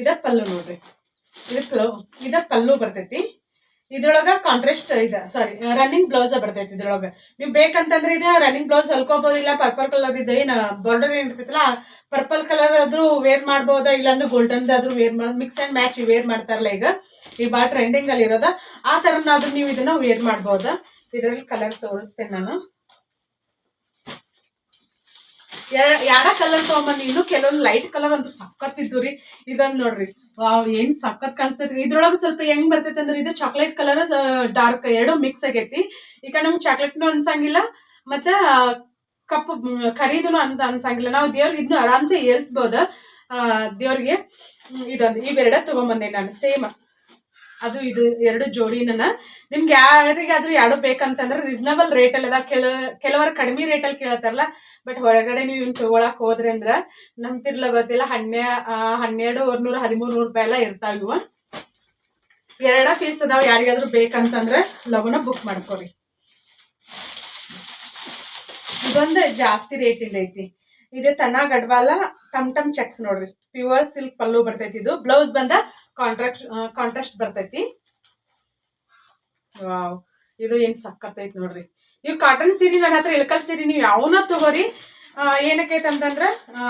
ಇದ ಪಲ್ಲು ನೋಡ್ರಿ. ಇದಕ್ಕೆ ಇದ ಪಲ್ಲು ಬರ್ತೈತಿ. ಇದ್ರೊಳಗ ಕಾಂಟ್ರಾಸ್ಟ್ ಇದೆ. ಸಾರಿ ರನ್ನಿಂಗ್ ಬ್ಲೌಸ್ ಬರ್ತೈತಿ ಇದ್ರೊಳಗ. ನೀವು ಬೇಕಂತಂದ್ರೆ ಇದು ರನ್ನಿಂಗ್ ಬ್ಲೌಸ್ ಹೊಲ್ಕೋಬಹುದಿಲ್ಲ ಪರ್ಪಲ್ ಕಲರ್ ಇದೆ ಏನು ಬಾರ್ಡರ್ ಏನ್ ಇರ್ತೈತಲ್ಲ ಪರ್ಪಲ್ ಕಲರ್ ಆದ್ರೂ ವೇರ್ ಮಾಡ್ಬೋದಾ, ಇಲ್ಲಾಂದ್ರೆ ಗೋಲ್ಡನ್ ಆದ್ರೂ ವೇರ್ ಮಾಡ್ ಮಿಕ್ಸ್ ಅಂಡ್ ಮ್ಯಾಚ್ ವೇರ್ ಮಾಡ್ತಾರಲ್ಲ ಈಗ ಈಗ ಭಾಳ ಟ್ರೆಂಡಿಂಗ್ ಅಲ್ಲಿ ಇರೋದ, ಆ ತರನಾದ್ರೂ ನೀವು ಇದನ್ನ ವೇರ್ ಮಾಡ್ಬೋದಾ? ಇದರಲ್ಲಿ ಕಲರ್ ತೋರಿಸ್ತೇನೆ ನಾನು. ಯಾರ ಕಲರ್ ತಗೊಂಬಂದು ಇನ್ನು ಕೆಲವೊಂದು ಲೈಟ್ ಕಲರ್ ಅಂತೂ ಸಕ್ಕತ್ತಿದ್ದು ರೀ ಇದೊಂದ್ ನೋಡ್ರಿ. ವಾವ್, ಏನ್ ಸಖತ್ ಕಾಣಿಸ್ತೈತ್ರಿ ಇದ್ರೊಳಗೆ ಸ್ವಲ್ಪ ಹೆಂಗ್ ಬರ್ತೈತೆ ಅಂದ್ರೆ ಇದು ಚಾಕ್ಲೇಟ್ ಕಲರ್ ಡಾರ್ಕ್ ಎರಡು ಮಿಕ್ಸ್ ಆಗೈತಿ. ಈಗ ನಮ್ಗೆ ಚಾಕ್ಲೇಟ್ನು ಅನ್ಸಂಗಿಲ್ಲ, ಮತ್ತೆ ಕಪ್ಪು ಖರೀದನು ಅಂತ ಅನ್ಸಂಗಿಲ್ಲ. ನಾವು ದೇವ್ರಿಗೆ ಇದನ್ನ ಆರಾಮ್ಸೆ ಏರಿಸ್ಬೋದು ದೇವ್ರಿಗೆ ಇದೊಂದು, ಇವೆರಡ ತಗೊಂಬಂದೆ ನಾನು ಸೇಮ್ ಅದು ಇದು ಎರಡು ಜೋಡಿನ ನಿಮ್ಗೆ ಯಾರಿಗಾದ್ರೂ ಎರಡು ಬೇಕಂತಂದ್ರೆ ರೀಸನಬಲ್ ರೇಟ್ ಅಲ್ಲಿ ಅದ. ಕೆಲ, ಕೆಲವರು ಕಡಿಮೆ ರೇಟಲ್ಲಿ ಕೇಳತ್ತಾರಲ್ಲ ಬಟ್ ಹೊರಗಡೆ ನೀವು ಇವ್ನು ತಗೊಳಕ್ ಹೋದ್ರಿ ಅಂದ್ರ ನಂಬ್ತಿರ್ಲ ಗೊತ್ತಿಲ್ಲ ಹನ್ನೆ ಹನ್ನೆರಡು ನೂರ ಹದಿಮೂರು, ನೂರು ರೂಪಾಯಿ ಎಲ್ಲ ಇರ್ತಾವ ಇವು. ಎರಡ ಫೀಸ್ ಅದಾವ, ಯಾರಿಗಾದ್ರೂ ಬೇಕಂತಂದ್ರೆ ಲಗುನ ಬುಕ್ ಮಾಡ್ಕೊರಿ. ಇದೊಂದು ಜಾಸ್ತಿ ರೇಟ್ ಐತಿ. ಇದೆ ತನ್ನ ಗಡ್ವಾಲ ಟಮ್ ಟಮ್ ಚೆಕ್ಸ್ ನೋಡ್ರಿ. ಪ್ಯೂರ್ ಸಿಲ್ಕ್ ಪಲ್ಲು ಬರ್ತೈತಿ ಇದು. ಬ್ಲೌಸ್ ಬಂದ ಕಾಂಟ್ರಾಕ್ಟ್ ಕಾಂಟ್ರಾಸ್ಟ್ ಬರ್ತೈತಿ. ಇದು ಏನ್ ಸಕ್ಕತ್ತೈತಿ ನೋಡ್ರಿ. ನೀವು ಕಾಟನ್ ಸೀರೆ ನನ್ನ ಹತ್ರ ಇಳಕಲ್ ಸೀರೆ ನೀವು ಯಾವನ ತಗೋರಿ? ಏನಕ್ಕೆ ಅಂತಂದ್ರ ಆ,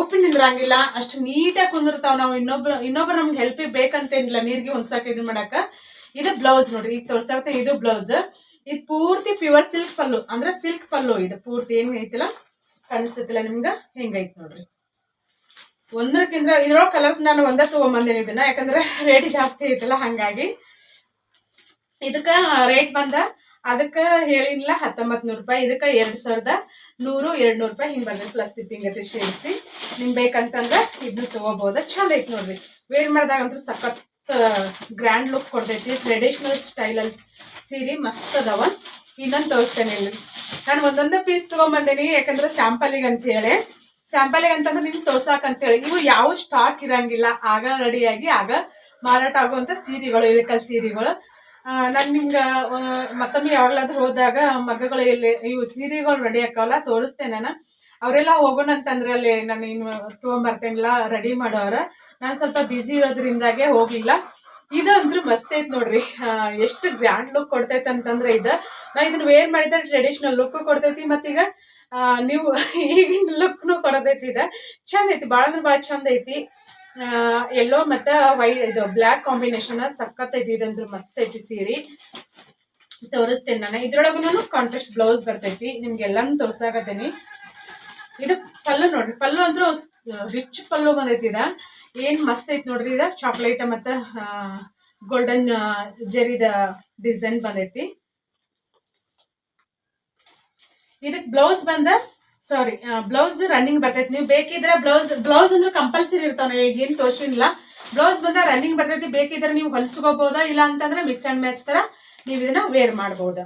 ಉಪ್ಪಿ ನಿಂದ್ರಂಗಿಲ್ಲ ಅಷ್ಟು ನೀಟಾಗಿ ಕುಂದಿರ್ತಾವ ನಾವು. ಇನ್ನೊಬ್ರು ಇನ್ನೊಬ್ರು ನಮ್ಗೆ ಹೆಲ್ಪಿಗೆ ಬೇಕಂತೇನಿಲ್ಲ. ನೀರಿಗೆ ಹೊಂದ್ಸಕ್ ಇದು ಮಾಡಾಕ. ಇದು ಬ್ಲೌಸ್ ನೋಡ್ರಿ. ಈಗ ತೋರ್ಸಕ್ಕೆ ಇದು ಬ್ಲೌಸ್ ಇದು ಪೂರ್ತಿ ಪ್ಯೂರ್ ಸಿಲ್ಕ್ ಪಲ್ಲು. ಅಂದ್ರೆ ಸಿಲ್ಕ್ ಪಲ್ಲು ಇದು. ಪೂರ್ತಿ ಏನ್ ಐತಿಲ್ಲ? ಕಾಣಿಸ್ತೈತಿಲ್ಲ ನಿಮ್ಗೆ? ಹೆಂಗೈತಿ ನೋಡ್ರಿ. ಒಂದಕ್ಕಿಂತ ಇದ್ರೊಳಗೆ ಕಲರ್ಸ್ ನಾನು ಒಂದೇ ತಗೊಂಬಂದೀನಿ ಇದನ್ನ, ಯಾಕಂದ್ರೆ ರೇಟ್ ಜಾಸ್ತಿ ಐತಲ್ಲ, ಹಂಗಾಗಿ. ಇದಕ್ಕೆ ರೇಟ್ ಬಂದ, ಅದಕ್ಕೆ ಹೇಳಿಲ್ಲ ಹತ್ತೊಂಬತ್ತು ನೂರು ರೂಪಾಯಿ, ಇದಕ್ಕೆ ಎರಡು ಸಾವಿರದ ನೂರು ಎರಡು ನೂರು ರೂಪಾಯಿ ಹಿಂಗೆ ಬಂದ್ರೆ ಪ್ಲಸ್ ಸಿಪ್ಪಿಂಗ್ ಐತಿ ಸೇರಿಸಿ, ನಿಮ್ಗೆ ಬೇಕಂತಂದ್ರೆ ಇದನ್ನ ತಗೋಬಹುದು ಚಂದ ಐತಿ ನೋಡ್ರಿ. ವೇರ್ ಮಾಡಿದಾಗಂತೂ ಸಖತ್ ಗ್ರ್ಯಾಂಡ್ ಲುಕ್ ಕೊಡ್ತೈತಿ. ಟ್ರೆಡಿಷನಲ್ ಸ್ಟೈಲಲ್ಲಿ ಸೀರೆ ಮಸ್ತ್ ಅದಾವ. ಇನ್ನೊಂದು ತೋರಿಸ್ತೇನೆ ನಾನು ಒಂದೊಂದೇ ಪೀಸ್ ತಗೊಂಬಂದೇನಿ, ಯಾಕಂದ್ರೆ ಸ್ಯಾಂಪಲಿಗೆ ಅಂತ ಹೇಳಿ. ಸ್ಯಾಂಪಲಿಗೆ ಅಂತಂದ್ರೆ ನಿಮ್ಗೆ ತೋರ್ಸಾಕ್ ಅಂತೇಳಿ. ಇವು ಯಾವ ಸ್ಟಾಕ್ ಇರಂಗಿಲ್ಲ. ಆಗ ರೆಡಿಯಾಗಿ ಆಗ ಮಾರಾಟ ಆಗುವಂತ ಸೀರೆಗಳು ಇಳಕಲ್ ಸೀರೆಗಳು. ನಾನು ನಿಮ್ಗೆ ಮತ್ತೊಮ್ಮೆ ಯಾವಾಗ್ಲಾದ್ರೂ ಹೋದಾಗ ಮಗಗಳು ಇಲ್ಲಿ ಇವು ಸೀರೆಗಳು ರೆಡಿ ಆಕಾವಲ್ಲ ತೋರಿಸ್ತೇನೆ ನಾನು. ಅವರೆಲ್ಲ ಹೋಗೋಣ ಅಂತಂದ್ರೆ ಅಲ್ಲಿ ನಾನು ಇನ್ನು ತೊಗೊಂಬರ್ತೇನಿಲ್ಲ ರೆಡಿ ಮಾಡೋರ ನಾನು ಸ್ವಲ್ಪ ಬ್ಯುಸಿ ಇರೋದ್ರಿಂದಾಗೆ ಹೋಗ್ಲಿಲ್ಲ. ಇದು ಅಂದ್ರೆ ಮಸ್ತ್ ಐತ್ ನೋಡ್ರಿ. ಎಷ್ಟು ಗ್ರ್ಯಾಂಡ್ ಲುಕ್ ಕೊಡ್ತೈತೆ ಅಂತಂದ್ರೆ ಇದು. ನಾ ಇದನ್ನ ವೇರ್ ಮಾಡಿದ್ರೆ ಟ್ರೆಡಿಷನಲ್ ಲುಕ್ ಕೊಡ್ತೈತಿ ಮತ್ತೀಗ. ನೀವು ಈಗಿನ ಲುಕ್ನು ಕೊಡೋದೈತಿದೆ ಚಂದ ಐತಿ ಭಾಳ ಅಂದ್ರೆ ಭಾಳ ಚಂದ ಐತಿ. ಎಲ್ಲೋ ಮತ್ತು ವೈಟ್ ಇದು ಬ್ಲ್ಯಾಕ್ ಕಾಂಬಿನೇಷನ್ ಸಖತ್ ಐತಿ ಇದಂದ್ರೆ ಮಸ್ತ್ ಐತಿ ಸೀರೆ. ತೋರಿಸ್ತೇನೆ ನಾನು. ಇದ್ರೊಳಗೂ ಕಾಂಟ್ರಾಸ್ಟ್ ಬ್ಲೌಸ್ ಬರ್ತೈತಿ. ನಿಮ್ಗೆಲ್ಲಾನು ತೋರ್ಸಾಕತ್ತೀನಿ. ಇದು ಪಲ್ಲು ನೋಡ್ರಿ, ಪಲ್ಲು ಅಂದ್ರೂ ರಿಚ್ ಪಲ್ಲು ಬಂದೈತಿ ಇದ. ಏನ್ ಮಸ್ತ್ ಐತಿ ನೋಡ್ರಿ ಇದ. ಚಾಕ್ಲೇಟ್ ಮತ್ತು ಗೋಲ್ಡನ್ ಜೆರಿದ ಡಿಸೈನ್ ಬಂದೈತಿ. ಇದಕ್ ಬ್ಲೌಸ್ ಬಂದ ಸಾರಿ ಬ್ಲೌಸ್ ರನ್ನಿಂಗ್ ಬರ್ತೈತಿ. ನೀವು ಬೇಕಿದ್ರೆ ಬ್ಲೌಸ್ ಬ್ಲೌಸ್ ಅಂದ್ರೆ ಕಂಪಲ್ಸರಿ ಇರ್ತಾವ ಈಗ ಏನ್ ತೋರ್ಸಿಲ್ಲ ಬ್ಲೌಸ್ ಬಂದ ರನ್ನಿಂಗ್ ಬರ್ತೈತಿ. ಬೇಕಿದ್ರೆ ನೀವು ಹೊಲ್ಸ್ಕೋಬಹುದಾ ಇಲ್ಲ ಅಂತಂದ್ರೆ ಮಿಕ್ಸ್ ಅಂಡ್ ಮ್ಯಾಚ್ ತರ ನೀವು ಇದನ್ನ ವೇರ್ ಮಾಡಬಹುದಾ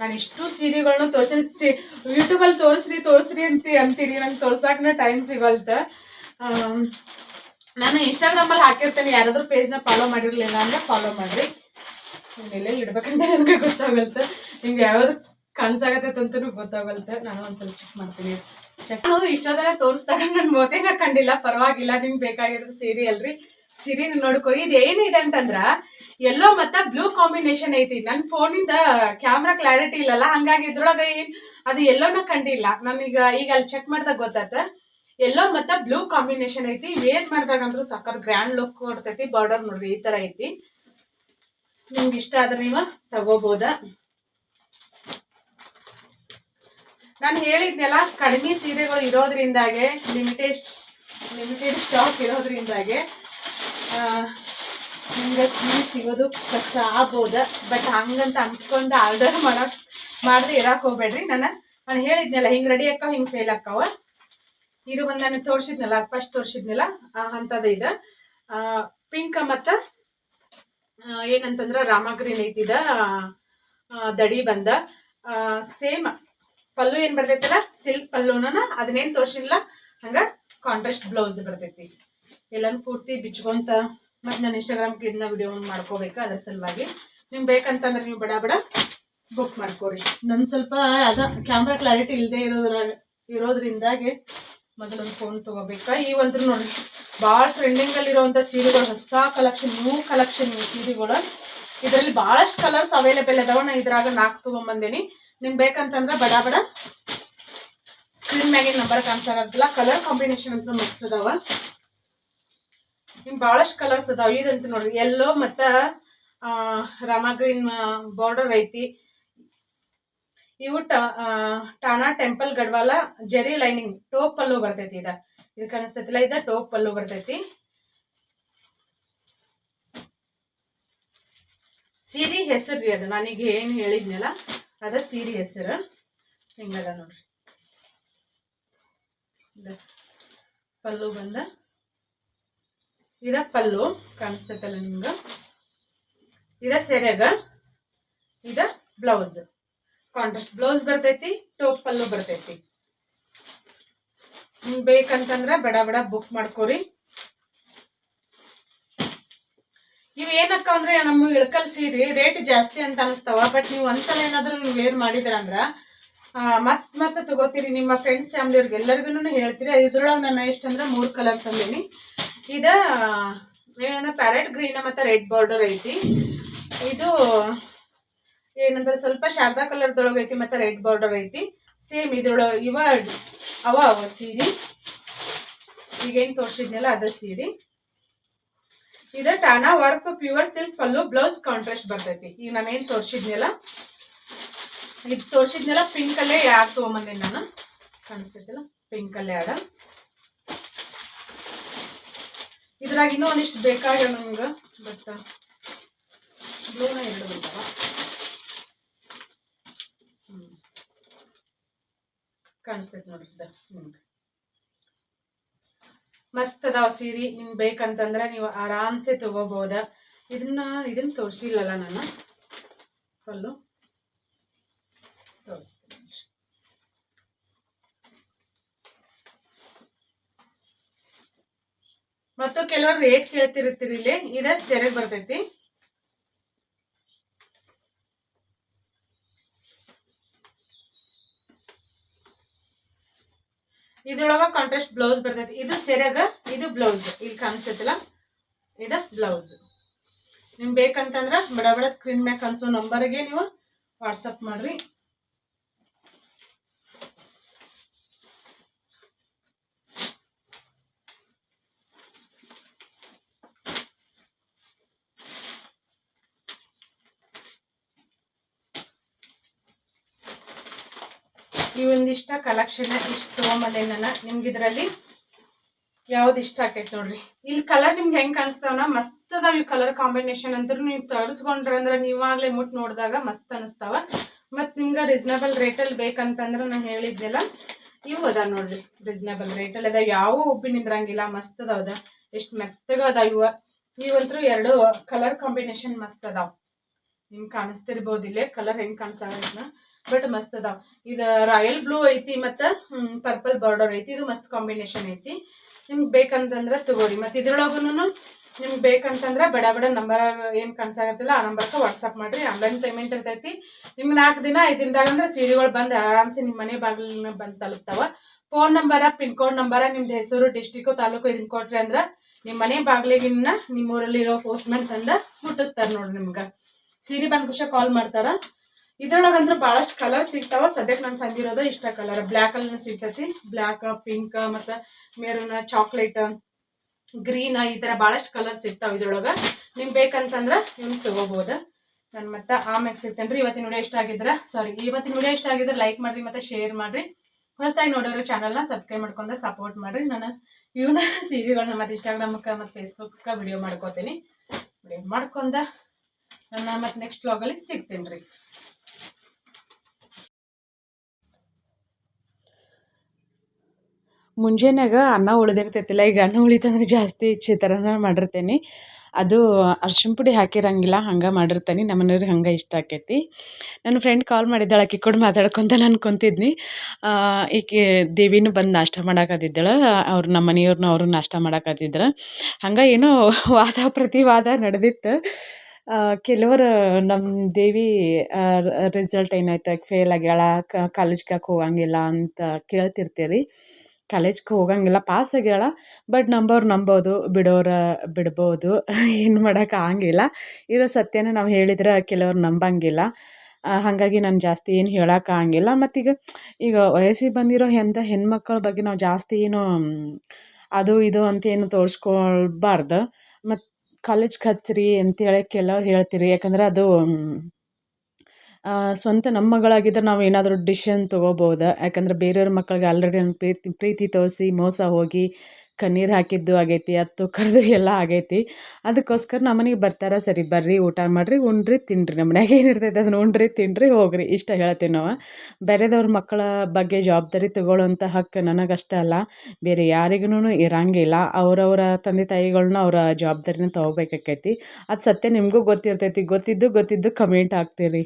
ನಾನು ಇಷ್ಟು ಸೀರೆಗಳನ್ನ ತೋರಿಸಿ ಯೂಟ್ಯೂಬಲ್ಲಿ ತೋರಿಸ್ರಿ ತೋರಿಸ್ರಿ ಅಂತ, ಅಂತೀರಿ. ನಂಗೆ ತೋರ್ಸಾಕನ ಟೈಮ್ ಸಿಗಲ್ತ. ನಾನು ಇನ್ಸ್ಟಾಗ್ರಾಮಲ್ಲಿ ಹಾಕಿರ್ತೇನೆ. ಯಾರಾದ್ರೂ ಪೇಜ್ನ ಫಾಲೋ ಮಾಡಿರಲಿಲ್ಲ ಅಂದ್ರೆ ಫಾಲೋ ಮಾಡಿರಿ. ಎಲ್ಲೆಲ್ಲಿ ಇಡ್ಬೇಕಂತ ನನಗೆ ಗೊತ್ತಾಗುತ್ತೆ ನಿಮ್ಗೆ ಯಾವ್ದು ಕನ್ಸಾಗತ್ತೈತೆ ಗೊತ್ತಾಗಲ್ತೆ. ನಾನು ಒಂದ್ಸಲ ಚೆಕ್ ಮಾಡ್ತೀನಿ. ಚೆಕ್ ಮಾಡೋದು ತೋರಿಸ್ದಾಗ ನನ್ನ ಮೋತಿನ ಕಂಡಿಲ್ಲ. ಪರವಾಗಿಲ್ಲ, ನಿಮ್ಗೆ ಬೇಕಾಗಿರೋದು ಸೀರೆ ಅಲ್ರಿ. ಸೀರೆ ನೋಡ್ಕೊ ಇದು ಏನಿದೆ ಅಂತಂದ್ರ, ಎಲ್ಲೋ ಮತ್ತ ಬ್ಲೂ ಕಾಂಬಿನೇಷನ್ ಐತಿ. ನನ್ನ ಫೋನಿಂದ ಕ್ಯಾಮ್ರಾ ಕ್ಲಾರಿಟಿ ಇಲ್ಲಲ್ಲ. ಹಂಗಾಗಿ ಇದ್ರೊಳಗ ಏನ್, ಅದು ಎಲ್ಲೋನ ಕಂಡಿಲ್ಲ. ನಾನೀಗ ಈಗ ಅಲ್ಲಿ ಚೆಕ್ ಮಾಡ್ದಾಗ ಗೊತ್ತಾತ ಎಲ್ಲೋ ಮತ್ತ ಬ್ಲೂ ಕಾಂಬಿನೇಷನ್ ಐತಿ. ವೇರ್ ಮಾಡಿದಾಗ ಅಂದ್ರೂ ಸಾಕಾರ್ ಗ್ರ್ಯಾಂಡ್ ಲುಕ್ ಕೊಡ್ತೈತಿ. ಬಾರ್ಡರ್ ನೋಡ್ರಿ, ಈ ತರ ಐತಿ. ನಿಮ್ಗೆ ಇಷ್ಟ ಆದ್ರೆ ನೀವು ತಗೋಬೋದ. ನಾನು ಹೇಳಿದ್ನೆಲ್ಲ, ಕಡಿಮೆ ಸೀರೆಗಳು ಇರೋದ್ರಿಂದಾಗೆ ಲಿಮಿಟೆಡ್ ಲಿಮಿಟೆಡ್ ಸ್ಟಾಕ್ ಇರೋದ್ರಿಂದಾಗೆ ನಿಮ್ಗೆ ಸೀರೆ ಸಿಗೋದು ಕಷ್ಟ ಆಗ್ಬೋದ? ಬಟ್ ಹಂಗಂತ ಅಂದ್ಕೊಂಡು ಆರ್ಡರ್ ಮಾಡೋಕೆ ಮಾಡಿದ್ರೆ ಇರೋಕೆ ಹೋಗ್ಬೇಡ್ರಿ. ನಾನು ನಾನು ಹೇಳಿದ್ನಲ್ಲ, ಹಿಂಗೆ ರೆಡಿ ಅಕ್ಕವ ಹಿಂಗೆ ಸೇಲ್ ಅಕ್ಕವ ಇದು ಒಂದು ನಾನು ತೋರಿಸಿದ್ನಲ್ಲ ಫಸ್ಟ್ ತೋರಿಸಿದ್ನಲ್ಲ, ಆ ಹಂತದ ಇದು. ಪಿಂಕ್ ಮತ್ತು ಏನಂತಂದ್ರೆ ರಾಮಗ್ರೀನ್ ಐತಿದ ದಡಿ ಬಂದ. ಸೇಮ್ ಪಲ್ಲು ಏನ್ ಬರ್ತೈತಲ್ಲ? ಸಿಲ್ಕ್ ಪಲ್ಲುನ ಅದನ್ನೇನ್ ತೋರ್ಸಿಲ್ಲ ಹಂಗ ಕಾಂಟ್ರಾಸ್ಟ್ ಬ್ಲೌಸ್ ಬರ್ತೈತಿ. ಎಲ್ಲಾನು ಪೂರ್ತಿ ಬಿಚ್ಕೊಂತ ಮತ್ತೆ ನಾನು ಇನ್ಸ್ಟಾಗ್ರಾಮ್ಗೆ ಇದನ್ನ ವಿಡಿಯೋ ಮಾಡ್ಕೋಬೇಕು ಅದ್ರ ಸಲುವಾಗಿ. ನಿಮ್ಗೆ ಬೇಕಂತಂದ್ರೆ ನೀವು ಬಡ ಬಡ ಬುಕ್ ಮಾಡ್ಕೋರಿ. ನನ್ ಸ್ವಲ್ಪ ಅದ ಕ್ಯಾಮ್ರಾ ಕ್ಲಾರಿಟಿ ಇಲ್ಲದೆ ಇರೋದ್ರ ಇರೋದ್ರಿಂದಾಗಿ ಮೊದಲೊಂದು ಫೋನ್ ತಗೋಬೇಕಾ? ಒಂದ್ರು ನೋಡ್ರಿ. ಅಲ್ಲಿ ಇರುವಂತ ಸೀರೆಗಳು, ಹೊಸ ಕಲೆಕ್ಷನ್ ನ್ಯೂ ಕಲೆಕ್ಷನ್ ಸೀರೆಗಳು. ಇದರಲ್ಲಿ ಭಾಳಷ್ಟು ಕಲರ್ಸ್ ಅವೈಲೇಬಲ್ ಅದಾವ. ನಾ ಇದ್ರಾಗ ನಾಲ್ಕು ತಗೊಂಬಂದೇನಿ. ನಿಮ್ಗೆ ಬೇಕಂತಂದ್ರೆ ಬಡ ಬಡ. ಸ್ಕ್ರೀನ್ ಮ್ಯಾಗಿನ ನಂಬರ್ ಕಾಣಿಸ್ತಾರಲ್ಲ ಕಲರ್ ಕಾಂಬಿನೇಷನ್ ಅಂತ ಮಸ್ತ್ ಅದಾವ. ನಿಮ್ ಭಾಳಷ್ಟು ಕಲರ್ಸ್ ಅದಾವ. ಇದಂತ ನೋಡ್ರಿ ಎಲ್ಲೋ ಮತ್ತು ರಾಮ ಗ್ರೀನ್ ಬಾರ್ಡರ್ ಐತಿ. ಇವು Thane temple Gadwal zari lining top pallu ಬರ್ತೈತಿ ಇದ. ಇದು ಕಾಣಿಸ್ತೈತಿಲ್ಲ, ಇದ ಟೋಪ್ ಪಲ್ಲು ಬರ್ತೈತಿ. ಸೀರೆ ಹೆಸರು ರೀ ಅದು. ನಾನೀಗ ಏನು ಹೇಳಿದ್ನಲ್ಲ ಅದ ಸೀರೆ ಹೆಸರು. ಹಿಂಗದ ನೋಡ್ರಿ. ಪಲ್ಲು ಬಂದ. ಇದ ಪಲ್ಲು ಕಾಣಿಸ್ತೈತಲ್ಲ ನಿಮ್ಗೆ ಇದ ಸೆರೆಗ, ಇದ ಬ್ಲೌಸ್. ಕಾಂಟ್ರಾಸ್ಟ್ ಬ್ಲೌಸ್ ಬರ್ತೈತಿ, ಟೋಪ್ ಪಲ್ಲು ಬರ್ತೈತಿ. ನಿಮ್ಗೆ ಬೇಕಂತಂದ್ರೆ ಬಡ ಬಡ ಬುಕ್ ಮಾಡ್ಕೋರಿ. ಇವ್ ಏನಕ್ಕ ಅಂದ್ರೆ ನಮ್ಮ ಇಳಕಲ್ ಸೀರೆ ರೇಟ್ ಜಾಸ್ತಿ ಅಂತ ಅನಿಸ್ತಾವ ಬಟ್ ನೀವು ಒಂದ್ಸಲ ಏನಾದ್ರು ನೀವು ವೇರ್ ಮಾಡಿದ್ರ ಅಂದ್ರ ಮತ್ ಮತ್ತೆ ತಗೋತೀರಿ ನಿಮ್ಮ ಫ್ರೆಂಡ್ಸ್ ಫ್ಯಾಮಿಲಿ ಅವ್ರಿಗೆ ಎಲ್ಲರಿಗೂ ಹೇಳ್ತೀರಿ. ಇದ್ರೊಳಗೆ ನನ್ನ ಎಷ್ಟು ಅಂದ್ರೆ ಮೂರು ಕಲರ್ ತಂದೀನಿ. ಇದ, ಏನಂದ್ರೆ ಪ್ಯಾರೆಟ್ ಗ್ರೀನ್ ಮತ್ತೆ ರೆಡ್ ಬಾರ್ಡರ್ ಐತಿ. ಇದು, ಏನಂದ್ರೆ ಸ್ವಲ್ಪ ಶಾರದಾ ಕಲರ್ದೊಳಗೆ ಐತಿ ಮತ್ತೆ ರೆಡ್ ಬಾರ್ಡರ್ ಐತಿ. ಸೇಮ್ ಇದ್ರೊಳಗೆ ಇವ, ಅವ ಅವ ಸೀರೆ ಈಗೇನು ತೋರಿಸಿದ್ನಲ್ಲ ಅದ ಸೀರೆ ಇದ Thane work pure silk pallu blouse contrast ಬರ್ತೈತಿ. ಈಗ ನಾನೇನು ತೋರಿಸಿದ್ನಲ್ಲ? ಇದು ತೋರಿಸಿದ್ನಲ್ಲ ಪಿಂಕ್ ಅಲ್ಲೇ ಯಾರು ತೊಗೊಂಬಂದಿನಿ ನಾನು? ಕಾಣಿಸ್ತೈತಿಲ್ಲ? ಪಿಂಕ್ ಅಲ್ಲೇ ಆಡ ಇದ್ರಾಗ ಇನ್ನೂ ಒಂದಿಷ್ಟು ಬೇಕಾಗ್ಯಾವ ನಮ್ಗೆ. ಬಟ್, ಬ್ಲೂನ ಎರಡು ಹ್ಮ್. ಕಾಣಿಸ್ತೈತಿ ನೋಡಿದ್ದ ನಿಮ್ಗೆ. ಮಸ್ತ್ ಅದಾವ ಸೀರೆ ನಿಮ್ಗೆ ಬೇಕಂತಂದ್ರೆ ನೀವು ಆರಾಮ್ಸೆ ತಗೋಬೋದ. ಇದನ್ನ ಇದನ್ನ ತೋರಿಸಿಲ್ಲಲ್ಲ ನಾನು. ಫುಲ್ಲು ತೋರಿಸ್ತೀನಿ ಮತ್ತು ಕೆಲವರು ರೇಟ್ ಕೇಳ್ತಿರ್ತೀರಿ ಇಲ್ಲಿ. ಇದ ಸೆರೆಗ್ ಬರ್ತೈತಿ. ಇದ್ರೊಳಗ ಕಾಂಟ್ರಾಸ್ಟ್ ಬ್ಲೌಸ್ ಬರ್ತೈತಿ. ಇದು ಸೆರೆಗ, ಇದು ಬ್ಲೌಸ್ ಇಲ್ಲಿ ಕಾಣಿಸ್ತೈತಲ್ಲ? ಇದ ಬ್ಲೌಸ್ ನಿಮ್ಗೆ ಬೇಕಂತಂದ್ರೆ ಬಡ ಬಡ ಸ್ಕ್ರೀನ್ ಮ್ಯಾಗ ಕಾಣಿಸೋ ನಂಬರ್ಗೆ ನೀವು ವಾಟ್ಸಪ್ ಮಾಡ್ರಿ. ಒಂದಿಷ್ಟ ಕಲೆಕ್ಷನ್ ಇಷ್ಟು ತೊಗೊಂಬಂದೆ ನಾನು. ನಿಮ್ಗೆ ಇದರಲ್ಲಿ ಯಾವ್ದು ಇಷ್ಟ ಆಕೈತೆ ನೋಡ್ರಿ. ಇಲ್ಲಿ ಕಲರ್ ನಿಮ್ಗೆ ಹೆಂಗ್ ಕಾಣಿಸ್ತಾವನ? ಮಸ್ತ್ ಅದಾವ ಈ ಕಲರ್ ಕಾಂಬಿನೇಷನ್ ಅಂದ್ರೆ ನೀವು ತರಿಸ್ಕೊಂಡ್ರ ಅಂದ್ರೆ ನೀವಾಗ್ಲೇ ಮುಟ್ ನೋಡಿದಾಗ ಮಸ್ತ್ ಅನಿಸ್ತಾವ. ಮತ್ತು ನಿಮ್ಗೆ ರೀಸನಬಲ್ ರೇಟಲ್ಲಿ ಬೇಕಂತಂದ್ರೆ ನಾನು ಹೇಳಿದ್ದೆಲ್ಲ ಇವು ಅದಾವ ನೋಡ್ರಿ. ರೀಸನಬಲ್ ರೇಟಲ್ಲಿ ಅದ. ಯಾವ ಉಬ್ಬಿ ನಿಂದ್ರಂಗಿಲ್ಲ ಮಸ್ತ್ ಅದಾವದ ಎಷ್ಟು ಮೆತ್ತಗ ಅದಾವ ಇವ. ಇವಂತೂ ಎರಡು ಕಲರ್ ಕಾಂಬಿನೇಷನ್ ಮಸ್ತ್ ಅದಾವ. ನಿಮ್ಗೆ ಕಾಣಿಸ್ತಿರ್ಬೋದು ಇಲ್ಲೇ ಕಲರ್ ಹೆಂಗ್ ಕಾಣಿಸ್ತಾವ ಬಟ್ ಮಸ್ತ್ ಅದಾವ. ಇದು ರಾಯಲ್ ಬ್ಲೂ ಐತಿ ಮತ್ತು ಪರ್ಪಲ್ ಬಾರ್ಡರ್ ಐತಿ. ಇದು ಮಸ್ತ್ ಕಾಂಬಿನೇಷನ್ ಐತಿ. ನಿಮ್ಗೆ ಬೇಕಂತಂದ್ರೆ ತಗೋರಿ. ಮತ್ತು ಇದ್ರೊಳಗೂ ನಿಮ್ಗೆ ಬೇಕಂತಂದ್ರೆ ಬಡ ಬಡ ನಂಬರ್ ಏನು ಕಾಣಿಸಾಗತ್ತಿಲ್ಲ ಆ ನಂಬರ್ಗೆ ವಾಟ್ಸಪ್ ಮಾಡಿರಿ. ಆನ್ಲೈನ್ ಪೇಮೆಂಟ್ ಇರ್ತೈತಿ. ನಿಮ್ಗೆ ನಾಲ್ಕು ದಿನ, ಐದು ದಿನದಾಗ ಅಂದ್ರೆ ಸೀರೆಗಳು ಬಂದು ಆರಾಮ್ಸೆ ನಿಮ್ಮ ಮನೆ ಬಾಗಿಲಿನ ಬಂದು ತಲುಪ್ತಾವ. Phone number, pin code number, ನಿಮ್ದು ಹೆಸರು ಡಿಸ್ಟಿಕ್ಕು ತಾಲೂಕು ಇದನ್ನ ಕೊಟ್ರಿ ಅಂದ್ರೆ ನಿಮ್ಮ ಮನೆ ಬಾಗಿಲಿಗಿನ್ನ ನಿಮ್ಮ ಊರಲ್ಲಿರೋ ಪೋಸ್ಟ್ಮನ್ ತಂದ ಮುಟ್ಟಿಸ್ತಾರೆ ನೋಡ್ರಿ ನಿಮ್ಗೆ. ಸೀರೆ ಬಂದ ಖುಷಿ ಕಾಲ್ ಮಾಡ್ತಾರ. ಇದ್ರೊಳಗಂದ್ರೆ ಭಾಳಷ್ಟು ಕಲರ್ ಸಿಗ್ತಾವ. ಸದ್ಯಕ್ಕೆ ನಾನು ತಂದಿರೋದು ಇಷ್ಟ ಕಲರ್ ಬ್ಲ್ಯಾಕ್ ಅಲ್ಲಿ ಸಿಗ್ತೈತಿ. ಬ್ಲ್ಯಾಕ್ ಪಿಂಕ್ ಮತ್ತು ಮೆರೂನ್, ಚಾಕ್ಲೇಟ್, ಗ್ರೀನ್ ಈ ಥರ ಭಾಳಷ್ಟು ಕಲರ್ ಸಿಗ್ತಾವ ಇದ್ರೊಳಗೆ. ನಿಮ್ಗೆ ಬೇಕಂತಂದ್ರೆ ಇವ್ನು ತೊಗೋಬೋದು. ನಾನು ಮತ್ತೆ ಆಮೇಲೆ ಸಿಗ್ತೇನೆ ರೀ. ಇವತ್ತಿನ ವಿಡಿಯೋ ಇಷ್ಟ ಆಗಿದ್ರೆ ಸಾರಿ ಇವತ್ತಿನ ವಿಡಿಯೋ ಇಷ್ಟ ಆಗಿದ್ರೆ ಲೈಕ್ ಮಾಡಿರಿ ಮತ್ತು ಶೇರ್ ಮಾಡಿರಿ. ಹೊಸದಾಗಿ ನೋಡೋರು ಚಾನಲ್ನ ಸಬ್ಸ್ಕ್ರೈಬ್ ಮಾಡ್ಕೊಂಡು ಸಪೋರ್ಟ್ ಮಾಡಿರಿ. ನಾನು ಇವನ್ನ ಸೀರೆಗಳನ್ನ ಮತ್ತು ಇನ್ಸ್ಟಾಗ್ರಾಮಕ್ಕೆ ಮತ್ತು ಫೇಸ್ಬುಕ್ಕ ವಿಡಿಯೋ ಮಾಡ್ಕೋತೀನಿ. ಮಾಡ್ಕೊಂಡ? ನಾನು ಮತ್ತೆ ನೆಕ್ಸ್ಟ್ ವ್ಲಾಗಲ್ಲಿ ಸಿಗ್ತೀನಿ ರೀ ಮುಂಜಾನ್ಯಾಗ ಅನ್ನ ಉಳಿದಿರ್ತೈತಿಲ್ಲ, ಈಗ ಅನ್ನ ಉಳಿತಂದ್ರೆ ಜಾಸ್ತಿ ಚಿತ್ರಾನ್ನ ಮಾಡಿರ್ತೇನೆ. ಅದು ಅರ್ಶಿಣ ಪುಡಿ ಹಾಕಿರಂಗಿಲ್ಲ, ಹಂಗೆ ಮಾಡಿರ್ತೇನೆ. ನಮ್ಮ ಮನೆಯವ್ರಿಗೆ ಹಂಗೆ ಇಷ್ಟ ಆಕೈತಿ. ನನ್ನ ಫ್ರೆಂಡ್ ಕಾಲ್ ಮಾಡಿದ್ದಾಳೆ, ಆಕಿ ಕೂಡ ಮಾತಾಡ್ಕೊಂತ ನಾನು ಕುಂತಿದ್ನಿ. ಈಕೆ ದೇವಿನೂ ಬಂದು ನಾಷ್ಟ ಮಾಡಾಕತ್ತಿದ್ದಾಳೆ, ಅವ್ರು ನಮ್ಮ ಮನೆಯವ್ರನ್ನ ಅವರು ನಾಷ್ಟ ಮಾಡಾಕತ್ತಿದ್ರು. ಹಂಗೆ ಏನೋ ವಾದ ಪ್ರತಿವಾದ ನಡೆದಿತ್ತು. ಕೆಲವರು ನಮ್ಮ ದೇವಿ ರಿಸಲ್ಟ್ ಏನಾಯ್ತು ಫೇಲ್ ಆಗ್ಯಾಳ ಕಾಲೇಜ್ಗೆ ಹೋಗಂಗಿಲ್ಲ ಅಂತ ಕೇಳ್ತಿರ್ತೀರಿ. ಕಾಲೇಜ್ಗೆ ಹೋಗಂಗಿಲ್ಲ ಪಾಸ್ ಆಗ್ಯಾಳ ಬಟ್ ನಂಬೋರು ನಂಬೋದು, ಬಿಡೋರು ಬಿಡ್ಬೋದು, ಏನು ಮಾಡೋಕೆ ಆಗಂಗಿಲ್ಲ. ಇರೋ ಸತ್ಯನ ನಾವು ಹೇಳಿದ್ರೆ ಕೆಲವ್ರು ನಂಬಂಗಿಲ್ಲ. ಹಾಗಾಗಿ ನಾನು ಜಾಸ್ತಿ ಏನು ಹೇಳೋಕೆ ಆಗಂಗಿಲ್ಲ. ಮತ್ತೀಗ ಈಗ ವಯಸ್ಸಿಗೆ ಬಂದಿರೋ ಎಂಥ ಹೆಣ್ಮಕ್ಳ ಬಗ್ಗೆ ನಾವು ಜಾಸ್ತಿ ಏನು, ಅದು ಇದು ಅಂತ ಏನು ತೋರಿಸ್ಕೊಳ್ಬಾರ್ದು. ಮತ್ತು ಕಾಲೇಜ್ಗೆ ಹಚ್ಚಿರಿ ಅಂತೇಳಿ ಕೆಲವ್ರು ಹೇಳ್ತೀರಿ. ಯಾಕಂದ್ರೆ ಅದು ಸ್ವಂತ ನಮ್ಮ ಮಗಳಾಗಿದ್ದರೆ ನಾವು ಏನಾದರೂ ಡಿಸಿಷನ್ ತೊಗೋಬೋದು? ಯಾಕಂದ್ರೆ ಬೇರೆಯವ್ರ ಮಕ್ಕಳಿಗೆ ಆಲ್ರೆಡಿ ನಮ್ಮ ಪ್ರೀತಿ ಪ್ರೀತಿ ತೋರಿಸಿ, ಮೋಸ ಹೋಗಿ ಕಣ್ಣೀರು ಹಾಕಿದ್ದು ಆಗೈತಿ ಅತ್ತು ಕರೆದು ಎಲ್ಲ ಆಗೈತಿ. ಅದಕ್ಕೋಸ್ಕರ ನಮ್ಮ ಮನೆಗೆ ಬರ್ತಾರೆ? ಸರಿ, ಬರ್ರಿ, ಊಟ ಮಾಡಿರಿ ಉಣ್ರಿ ತಿನ್ನಿರಿ ನಮ್ಮ ಮನ್ಯಾಗ ಏನಿರ್ತೈತೆ ಅದನ್ನ ಉಣ್ರಿ ತಿನ್ನಿರಿ ಹೋಗ್ರಿ. ಇಷ್ಟ ಹೇಳ್ತೀವಿ ನಾವು. ಬೇರೆದವ್ರ ಮಕ್ಕಳ ಬಗ್ಗೆ ಜವಾಬ್ದಾರಿ ತಗೊಳ್ಳೋಂಥ ಹಕ್ಕು ನನಗಷ್ಟೇ ಅಲ್ಲ. ಬೇರೆ ಯಾರಿಗೂ ಇರಂಗಿಲ್ಲ. ಅವರವರ ತಂದೆ ತಾಯಿಗಳನ್ನ ಅವರ ಜವಾಬ್ದಾರಿನ ತೊಗೋಬೇಕಾಕೈತಿ. ಅದು ಸತ್ಯ ನಿಮಗೂ ಗೊತ್ತಿರ್ತೈತಿ. ಗೊತ್ತಿದ್ದು ಗೊತ್ತಿದ್ದು ಕಮೆಂಟ್ ಹಾಕ್ತೀರಿ.